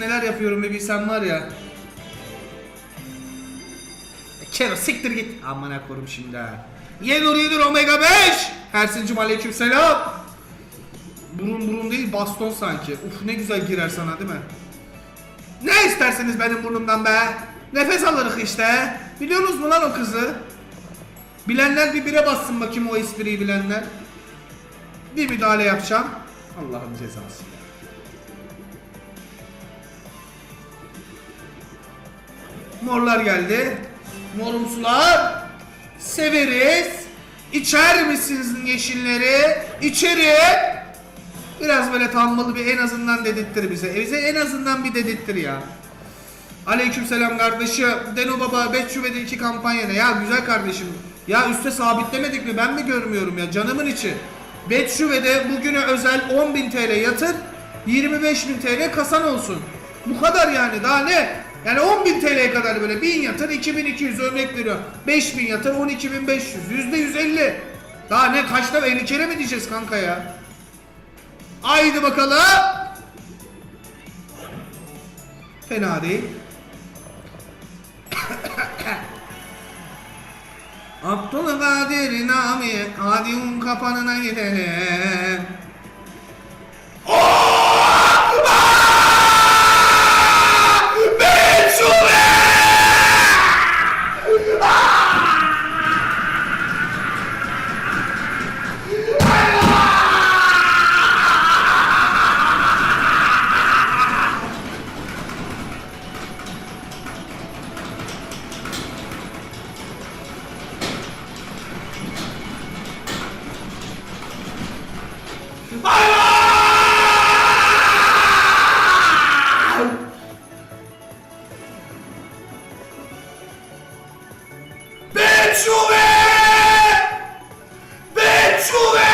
neler yapıyorum bir bilsen var ya. Kero siktir git. Amına korum şimdi ha. Yenur yenur omega 5. Ersin'cim aleyküm selam. Burun burun değil baston sanki. Uf ne güzel girer sana değil mi? Ne isterseniz benim burnumdan be? Nefes alırık işte. Biliyorsunuz mu lan o kızı? Bilenler bir bire bassın bakayım o espriyi bilenler. Bir müdahale yapacağım. Allah'ın cezası. Morlar geldi. Morumsular. Severiz. İçer misiniz yeşilleri? İçeri. Biraz böyle tammalı bir en azından dedirttir bize. E bize en azından bir dedirttir ya. Aleykümselam kardeşim. Deno Baba 5 şubede 2 kampanyada. Ya güzel kardeşim. Ya üste sabitlemedik mi? Ben mi görmüyorum ya? Canımın içi. Bet şubede bugüne özel 10.000 TL yatır. 25.000 TL kasan olsun. Bu kadar yani daha ne? Yani 10.000 TL'ye kadar böyle 1000 yatır 2200 örnek veriyor. 5000 yatır 12500 %150. Daha ne kaçta 50 kere mi diyeceğiz kanka ya? Haydi bakalım. Fena değil. Abdülkadir Nami Hadi un kapanına gidelim Bitch, you man! Bitch, you man!